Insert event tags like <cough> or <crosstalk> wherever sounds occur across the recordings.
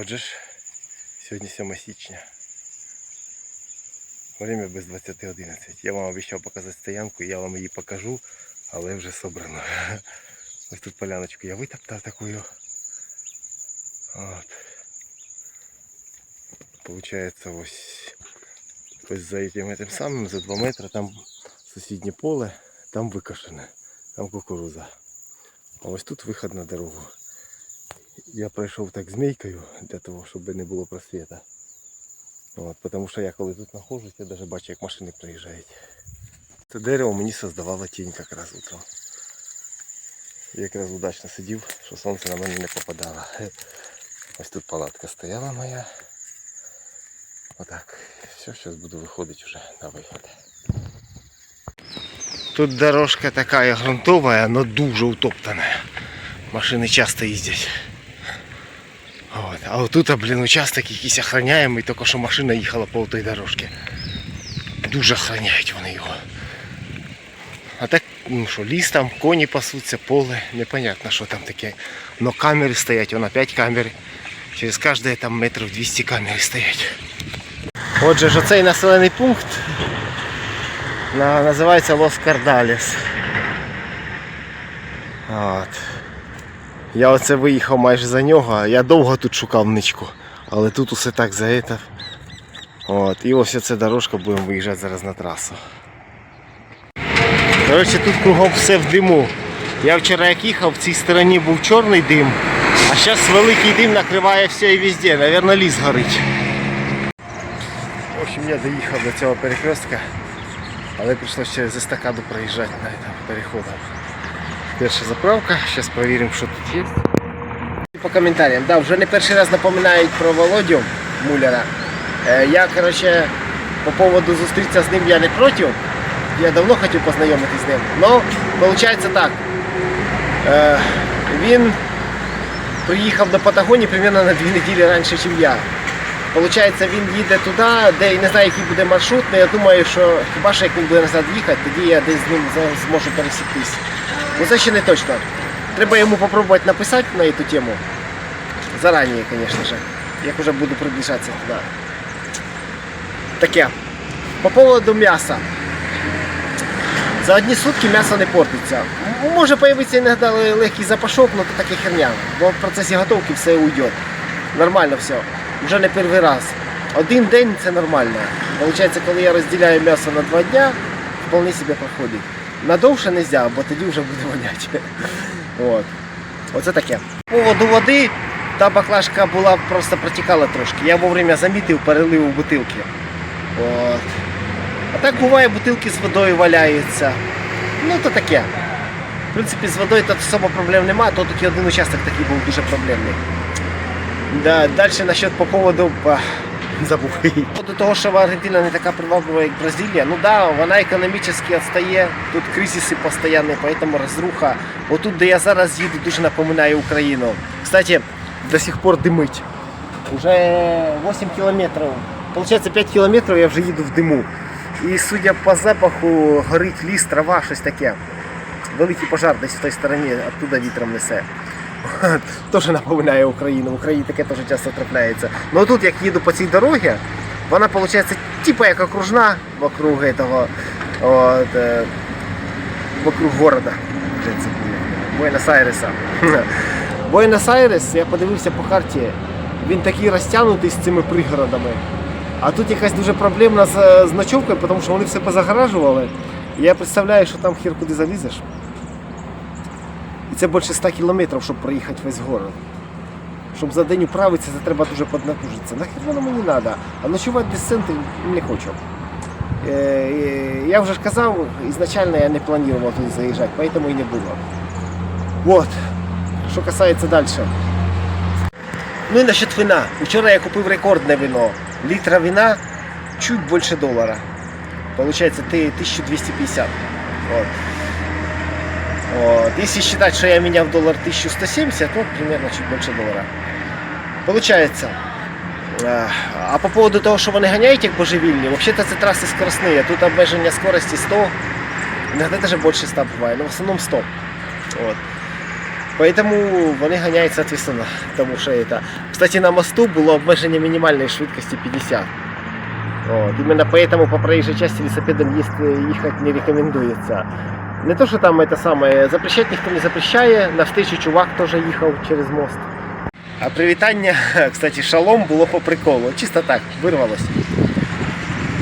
Отже ж, сьогодні 7 січня. Время без 20.11. Я вам обіцяв показати стоянку, я вам її покажу, але вже собрано. <laughs> Ось тут поляночку я витоптав такую. От. Получається ось, ось за этим, этим самим, за 2 метри, там сусіднє поле, там викошене, там кукуруза. А ось тут виход на дорогу. Я пройшов так змійкою для того, щоб не було просвіта. От, тому що я коли тут знаходжусь, я навіть бачу, як машини приїжджають. Це дерево мені создавало тінь якраз утром. Я якраз удачно сидів, що сонце на мене не попадало. <laughs> Ось тут палатка стояла моя. Отак. Все, зараз буду виходити вже на виход. Тут дорожка така грунтова, але дуже утоптана. Машини часто їздять. От. А отут, блін, участок якийсь охраняємий, тільки що машина їхала по той дорожці. Дуже охраняють вони його. А так, ну що, ліс там, коні пасуться, поле, непонятно, що там таке. Но камери стоять, вон опять камери. Через кожне там метрів 200 камери стоять. Отже ж, оцей населений пункт на- називається Лос Кардалес. От. Я оце виїхав майже за нього. Я довго тут шукав ничку, але тут усе так заетав. От. І ось оця дорожка будемо виїжджати зараз на трасу. Коротше, тут кругом все в диму. Я вчора як їхав, в цій стороні був чорний дим, а зараз великий дим накриває все і везде. Навірно, ліс горить. В общем, я доїхав до цього перекрестка, але прийшлося через естакаду проїжджати на этом переходом. Перша заправка, зараз перевіримо, що тут є. По коментарям, да, вже не перший раз напоминають про Володю Муляра. Е, Я, короче, по поводу зустрітися з ним я не проти. Я давно хотів познайомитися з ним. Но виходить так. Е, Він приїхав до Патагонії примерно на дві неділі раніше, ніж я. Получається, він їде туди, де я не знаю, який буде маршрут, але я думаю, що хіба що як він буде назад їхати, тоді я десь з ним зможу пересіктись. Ну це ще не точно. Треба йому попробувати написати на цю тему. Зарані, звісно ж. Як вже буду приближатися туди. Таке. По поводу м'яса. За одні сутки м'ясо не портиться. Може появитися іноді легкий запашок, але то таке херня. Бо в процесі готовки все уйде. Нормально все. Вже не перший раз. Один день це нормально. Получається, коли я розділяю м'ясо на два дня, вполне себе проходить. Надовше не можна, бо тоді вже буде воняти. От. Оце таке. По поводу води, та баклажка була просто протікала трошки. Я вовремя замітив, перелив у бутилки. От. А так буває, бутилки з водою валяються. Ну то таке. В принципі, з водою тут особо проблем немає, то тільки один участок такий був дуже проблемний. Да, далі насчет по поводу <laughs> а. До того, що Аргентина не така приваблива, як Бразилія, ну да, вона економічно відстає, тут кризиси постійні, поэтому розруха. Отут, де я зараз їду, дуже напоминає Україну. Кстати, до сих пор димить. Уже 8 кілометрів. Получається 5 кілометрів я вже їду в диму. І судя по запаху, горить ліс, трава, щось таке. Великий пожар десь в той стороні, оттуда вітром несе. Теж напоминає Україну. В Україні таке теж часто трапляється. Ну тут як їду по цій дорозі, вона виходить типа як окружна вокруг этого, от, е, вокруг города. Буенос-Айреса. Буенос-Айрес, я подивився по карті, він такий розтягнутий з цими пригородами. А тут якась дуже проблемна з, з ночовкою, тому що вони все позагоражували. Я представляю, що там хір куди залізеш. Це більше 100 кілометрів, щоб проїхати весь город. Щоб за день управитися, це треба дуже поднатужитися. Нахер воно мені треба. А ночувати без центрів не хочу. Е, е, Я вже ж казав, ізначально я не планував туди заїжджати, поэтому і не було. Вот. Що касається далі. Ну і насчет вина. Вчора я купив рекордне вино. Літра вина чуть більше долара. Получается, ты 1250. Вот. Вот. Если считать, что я менял доллар 1170, то примерно чуть больше доллара. Получается. А, А по поводу того, що вони ганяють як божевільні, взагалі це траси скоростні. Тут обмеження скорості 100, іноді навіть більше 100 буває, але в основному 100. От. Поэтому вони ганяють соответственно, тому що это. Кстати, на мосту було обмеження мінімальної швидкості 50. Вот. Именно поэтому по проезжей части велосипедом есть- ехать не рекомендуется. Не то, що там это самое, запрещать ніхто не запрещає, навстречу чувак теж їхав через мост. А привітання, <laughs> кстати, шалом було по приколу. Чисто так, вирвалось.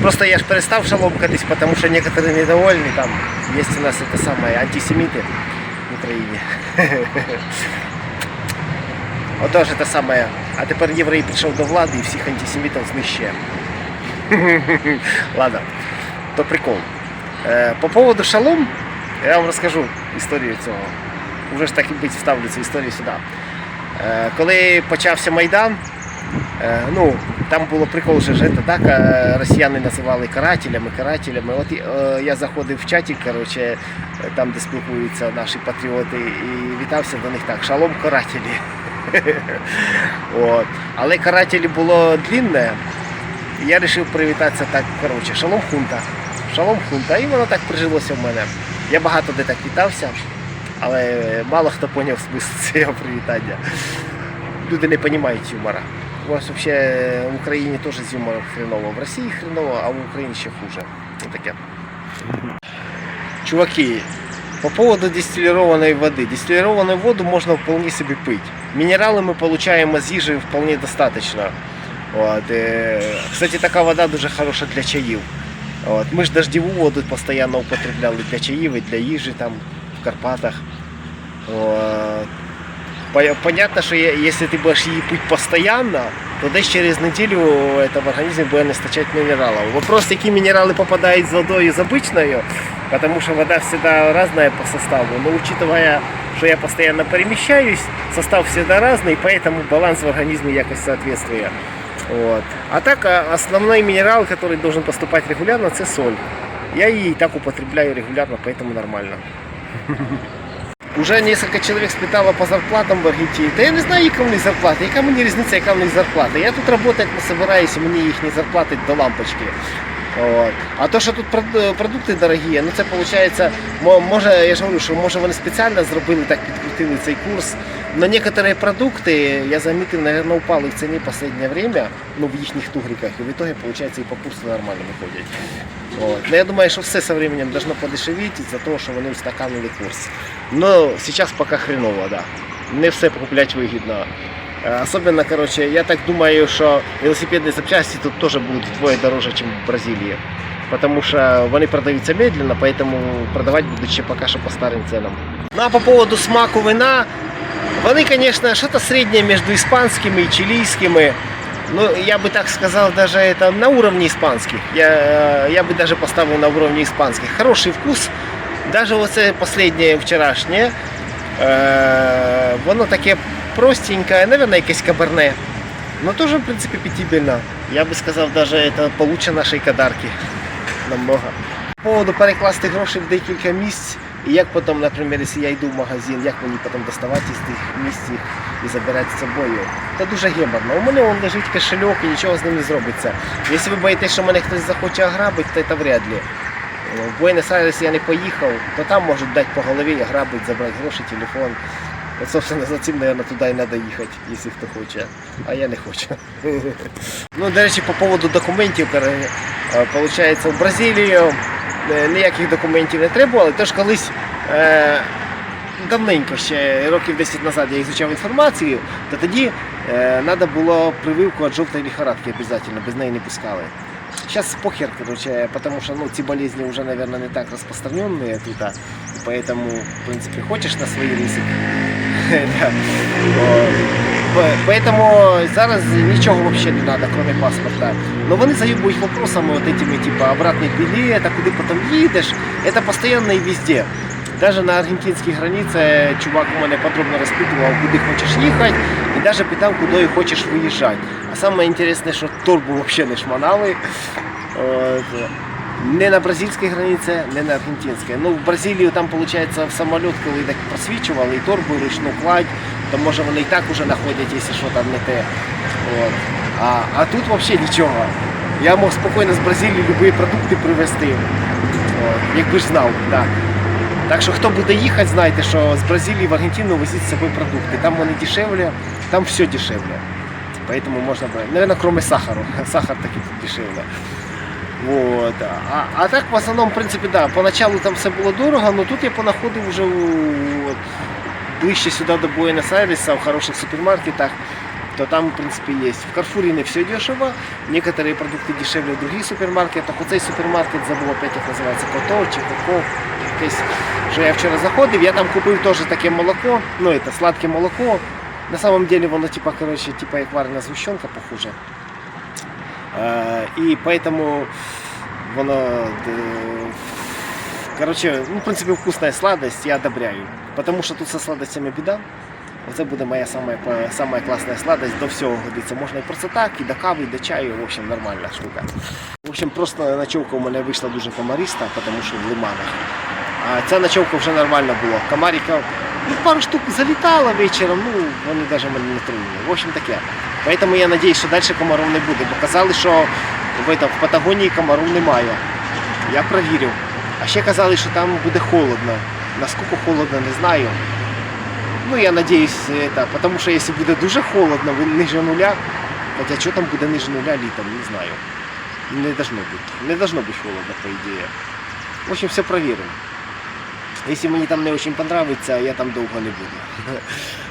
Просто я ж перестав шаломкатись, потому що некоторі недовольні там. Є у нас это самое, антисеміти в Україні. <laughs> Отож, це саме. А тепер єврей прийшов до влади і всіх антисемітів знищує. <laughs> Ладно, то прикол. Е, По поводу шалом, я вам розкажу історію цього. Уже ж так і бить вставлю цю історію сюди. Е, Коли почався Майдан, е, ну, там було прикол, що ж це так, е, росіяни називали карателями, карателями. От я заходив в чаті, коротше, е, там, де спілкуються наші патріоти, і вітався до них так, шалом карателі. <laughs> От. Але карателі було длинне, і я вирішив привітатися так, коротше, шалом хунта. Шалом хунта. І воно так прижилося в мене. Я багато де так вітався, але мало хто поняв смисл цього привітання. Люди не розуміють юмора. У вас взагалі в Україні теж з юмором хреново. В Росії хреново, а в Україні ще хуже. Ось таке. Чуваки, по поводу дистиллированной воды. Дистиллированную воду можно вполне себе пить. Минералы мы получаем из їжи вполне достаточно. От, е, кстати, така вода дуже хороша для чаїв. От, ми ж дождеву воду постійно употребляли для чаїв і для їжі там в Карпатах. От. По- Понятно, що є- якщо ти будеш її пити постійно, то десь через неділю это в організмі буде нестачать мінералів. Вопрос, які мінерали попадають з водою з обичною, потому что вода всегда разная по составу. Но учитывая, что я постоянно перемещаюсь, состав всегда разный, поэтому баланс в организме якось соответствует. Вот. А так, а, основной минерал, который должен поступать регулярно, это соль. Я ее и так употребляю регулярно, поэтому нормально. <laughs> Уже несколько человек спитало по зарплатам в Аргентині. Та я не знаю, яка в них зарплата, яка мені різниця, яка в них зарплата. Я тут працювати не собираюся, мені їх не зарплатить до лампочки. От. А то, що тут прод- продукти дорогі, ну це виходить, мо- може, я ж говорю, що може вони спеціально зробили так, підкрутили цей курс. Но некоторые продукти, я замітив, наверное, упали в ціні в останнє время, ну в їхніх тугриках, і в итоге, виходить, і по курсу нормально виходять. От. Ну, я думаю, що все со временем должно подешевіти за того, що вони устаканили курс. Но сейчас пока хреново, да. Не все покупать вигідно. Е, Особенно, короче, я так думаю, що велосипедні запчасти тут теж будуть вдвоє дороже, ніж в Бразилії. Потому що вони продаються медленно, поэтому продавати будуть ще поки що по старим ценам. Ну а по поводу смаку вина, вони, конечно, что-то среднее между испанскими и чилийскими. Ну, я бы так сказал, даже это на уровне испанских. Я, э, я бы даже поставил на уровне испанских. Хороший вкус. Даже вот это последнее вчерашнее, э, воно таке простенькое, наверное, якесь каберне. Но тоже, в принципе, пятибельно. Я бы сказал, даже это получше нашей кадарки. Намного. По поводу перекласти гроші в декілька місць. І як потім, наприклад, якщо я йду в магазин, як мені потім доставати з тих місць і забирати з собою. Це дуже геморно. У мене он лежить кошельок і нічого з ним не зробиться. Якщо ви боїтесь, що мене хтось захоче ограбити, то це вряд ли. Ну, В Буенос-Айрес я не поїхав, то там можуть дати по голові, ограбити, забрати гроші, телефон. От, собственно, за цим, мабуть, туди і треба їхати, якщо хто хоче. А я не хочу. <laughs> Ну, до речі, по поводу документів, коротше, е, в Бразилію ніяких документів не треба, але теж колись е, давненько ще років 10 назад я ізучав інформацію, то тоді е, треба було прививку від жовтої лихорадки обов'язково, без неї не пускали. Сейчас похер, короче, потому что ну, эти болезни уже, наверное, не так распространенные тут, а, и поэтому, в принципе, хочешь на свої рисик. <laughs> Да. О, по- Поэтому зараз нічого вообще не надо, кроме паспорта. Но вони заюбують вопросами вот этими, типа, обратный билет, а куди потом їдеш. Это постоянно и везде. Даже на аргентинській границі чувак у мене подробно розпитував, куди хочеш їхати, і навіть питав, куди хочеш виїжджати. А саме інтересне, що торбу взагалі не шманали. От. Не на бразильській границі, не на аргентинській. Ну, в Бразилію там, виходить, в самоліт, коли так просвічували, і торбу, і ручну кладь, то може вони і так уже знаходять, якщо що там не те. От. А, а тут взагалі нічого. Я мог спокійно з Бразилії будь-які продукти привезти. От. Якби ж знав, так. Так що хто буде їхати, знайте, що з Бразилії в Аргентину возіть з собою продукти. Там вони дешевле, там все дешевле. Поэтому можно брать. Наверное, кроме сахара. <laughs> Сахар таки дешевле. Вот. А, а так в основному, в принципі, да, поначалу там все було дорого, але тут я понаходив вже от, ближче сюди до Буэнос-Айреса, в хороших супермаркетах, то там, в принципі, є. В Карфурі не все дешево, некоторые продукти дешевле в других супермаркетах. Оцей супермаркет забув опять, як називається, Кото чи Коко. Якесь, що я вчора заходив, я там купив теж таке молоко, ну, це сладке молоко. На самом деле воно типа, короче, типа як варена згущенка похоже. Е, і поэтому воно е, короче, ну, в принципі, вкусная сладость, я одобряю. Потому що тут со сладостями біда. Оце буде моя самая, самая класна сладость, до всього годиться. Можна і просто так, і до кави, і до чаю, в общем, нормальна штука. В общем, просто ночовка у мене вийшла дуже комариста, тому що в лиманах. А ця ночовка вже нормально була. Комарика ну, пару штук залітало вечором, ну вони навіть мене не тронули. В общем таке. Поэтому я надіюсь, що далі комаров не буде. Бо казали, що в, этом, в Патагонії комаров немає. Я провірив. А ще казали, що там буде холодно. Наскільки холодно, не знаю. Ну, я надіюсь, это, потому що якщо буде дуже холодно, ви- ниже нуля, хоча що там буде ниже нуля літом, не знаю. Не должно бути. Не должно бути холодно, по ідеї. В общем, все проверим. Если мне там не очень понравится, я там долго не буду. <laughs>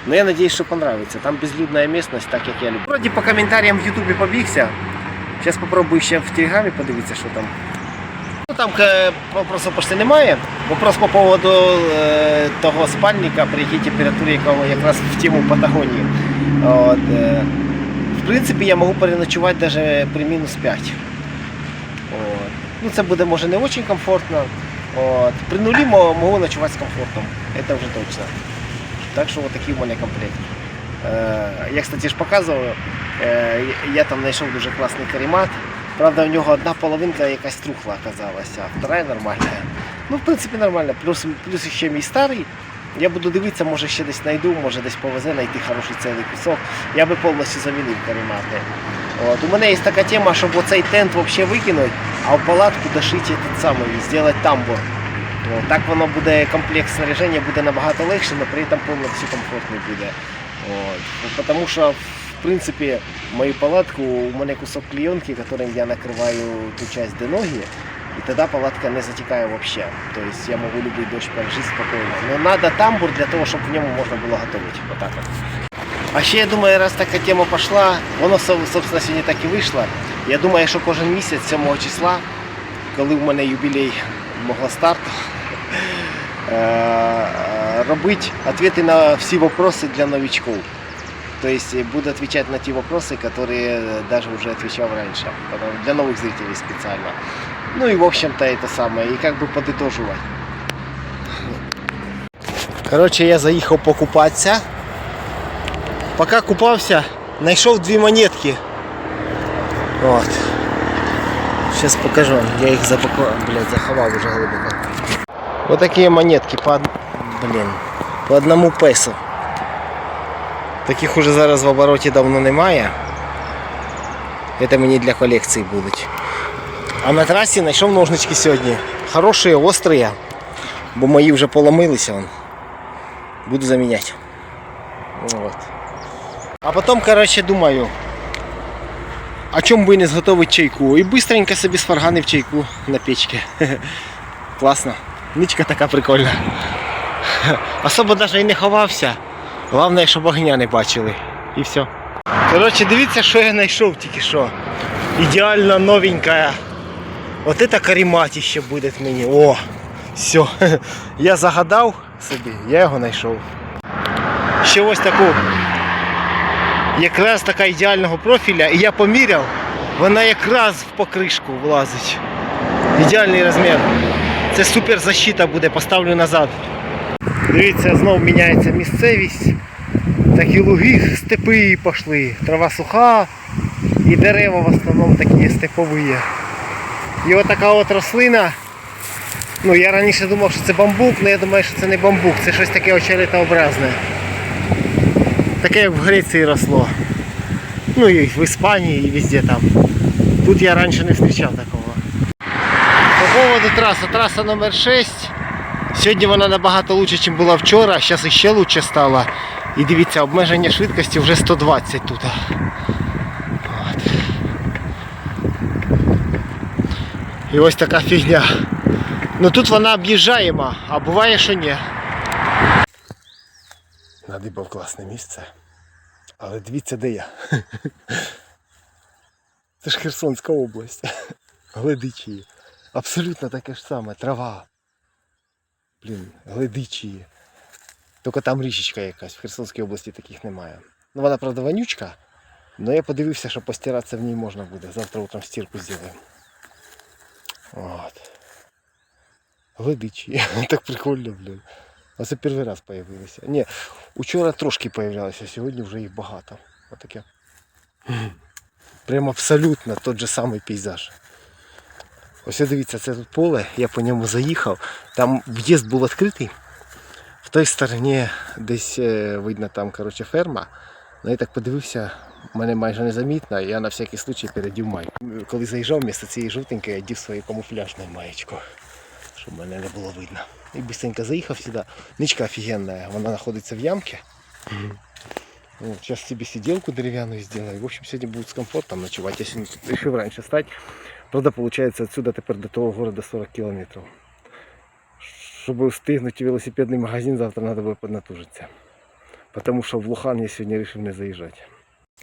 Но я надеюсь, что понравится. Там безлюдная местность, так как я люблю. Вроде по комментариям в Ютубе побігся. Сейчас попробую ще в Телеграмі подивитися, що там. Ну, там е, вопросу почти немає. Вопрос по поводу е, того спальника, при якій температурі якого якраз в тему Патагонії. От, е, в принципі, я можу переночувати навіть при мінус 5. От. Ну, це буде може не дуже комфортно. От. При нулі можу ночувати з комфортом. Це вже точно. Так що от такий у мене комплект. Е, я, кстати, ж показував, е, я там знайшов дуже класний каремат. Правда, в нього одна половинка якась трухла оказалася, а вторая нормальна. Ну, в принципі, нормально. Плюс, плюс ще мій старий. Я буду дивитися, може ще десь знайду, може десь повезе знайти хороший цілий кусок. Я би повністю замінив каремати. От. У мене є така тема, щоб оцей тент взагалі викинути, а в палатку дошити этот самий, зробити тамбур. От. Так воно буде, комплект снаряження буде набагато легше, але при цьому повністю комфортний буде. От. Тому що, в принципі, мою палатку, у мене кусок клейонки, яким я накриваю ту часть, де ноги, і тоді палатка не затікає взагалі. Тобто я можу любий дощ пережити спокійно. Но треба тамбур для того, щоб в ньому можна було готувати. Отак от. А ще я думаю, раз така тема пішла, воно соб- собственно сьогодні так і вийшло. Я думаю, що кожен місяць 7 числа, коли в мене юбілей мого старту, <laughs> е, робити відповіді на всі вопроси для новичків. То есть э, буду отвечать на те вопросы, которые э, даже уже отвечал раньше. Потом Для новых зрителей специально. Ну и в общем-то это самое. И как бы подытоживать. Короче, я заїхав покупатися. Поки купався, знайшов дві монетки. От. Сейчас покажу. вам. Я їх запакував, блядь, заховав уже глибоко. Вот такие монетки по, од- блін, по одному песу. Таких уже зараз в обороті давно немає. Це мені для колекції будуть. А на трасі знайшов ножнички сьогодні. Хороші, острі, бо мої вже поломилися. Буду заміняти. Вот. А потім, коротше, думаю, о чому би не зготовити чайку. І быстренько собі сварганив чайку на печці. <laughs> Класно. Нічка така прикольна. <laughs> Особо навіть і не ховався. Головне, щоб огня не бачили. І все. Коротше, дивіться, що я знайшов тільки що. Ідеально новенька. От це каріматіще буде мені. О! Все. <laughs> Я загадав собі, я його знайшов. Ще ось таку. Якраз така ідеального профіля. І я поміряв, вона якраз в покришку влазить. Ідеальний розмір. Це супер защита буде, поставлю назад. Дивіться, знов міняється місцевість. Такі луги, степи пішли, трава суха і дерева в основному такі степові. І от така от рослина. Ну я раніше думав, що це бамбук, але я думаю, що це не бамбук, це щось таке очеретообразне. Таке як в Греції росло. Ну і в Іспанії, і везде там. Тут я раніше не зустрічав такого. По поводу трассы. Трасса номер 6. Сьогодні вона набагато краще, ніж була вчора, зараз іще краще стало. І дивіться, обмеження швидкості вже 120 тут. От. І ось така фігня. Ну тут вона об'їжджаєма, а буває, що ні. Надибав класне місце. Але дивіться, де я. Це ж Херсонська область. Гледичі. Абсолютно таке ж саме. Трава. Блін, гледичі. Тільки там річечка якась. В Херсонській області таких немає. Ну вона, правда, вонючка. Але я подивився, що постиратися в ній можна буде. Завтра утром стірку зробимо. От. Гледичі. <laughs> Так прикольно, блін. Оце перший раз появилися. Ні, учора трошки появлялися, сьогодні вже їх багато. Отаке. Прям абсолютно тот же самий пейзаж. Ось дивіться, це тут поле, я по ньому заїхав. Там в'їзд був відкритий. Той стороні десь е, видно там коротше, ферма. Ну я так подивився, мене майже незамітно, я на всякий случай передів майку. Коли заїжджав місто цієї жовтенької, я дів свою камуфляжну маєчку, щоб мене не було видно. І быстренько заїхав сюди. Ничка офігенна, вона знаходиться в ямці. Вот, сейчас себе сиделку деревянную сделаю. В общем, сегодня будет с комфортом ночевать. Я сегодня решил раньше встать. Правда, получается, отсюда теперь до того города 40 километров. Чтобы встигнуть в велосипедный магазин, завтра надо будет поднатужиться. Потому что в Лухан я сегодня решил не заезжать.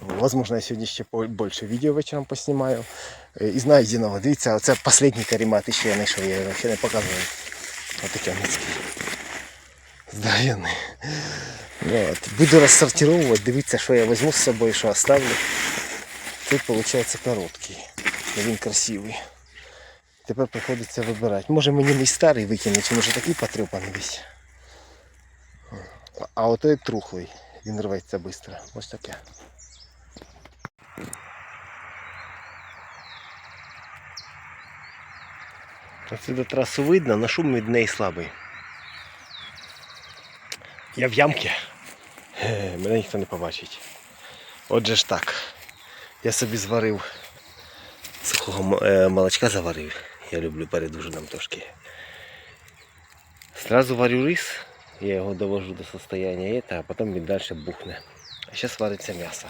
Возможно, я сьогодні ще більше відео вечором поснімаю. І знайденого, дивіться, це останній каремат, ще я знайшов, я його ще не показував. Отакий міцький. Здоровенний. От. Буду розсортировувати, дивіться, що я візьму з собою, що оставлю. Тут виходить короткий. Він красивий. Тепер приходиться вибирати. Може мені мій старий викинути, чи може такий потрепаний весь. А отой трухлий. Він рветься швидко. Ось таке. Отсюда трасу видно, на шум від неї слабий. Я в ямці. Е, Мене ніхто не побачить. Отже ж так. Я собі зварив сухого е, молочка заварив. Я люблю перед ужином трошки. Сразу варю рис, я його довожу до состояння ета, а потім він далі бухне. А зараз вариться м'ясо.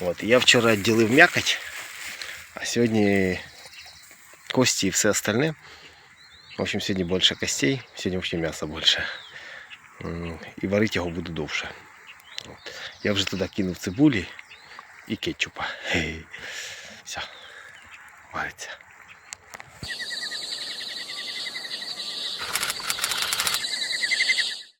От, я вчора відділив м'якоть, а сьогодні кості і все остальне. В общем, сьогодні більше костей, сьогодні взагалі м'яса більше. І варити його буду довше. От. Я вже туди кинув цибулі і кетчупа. <laughs> Все, вариться.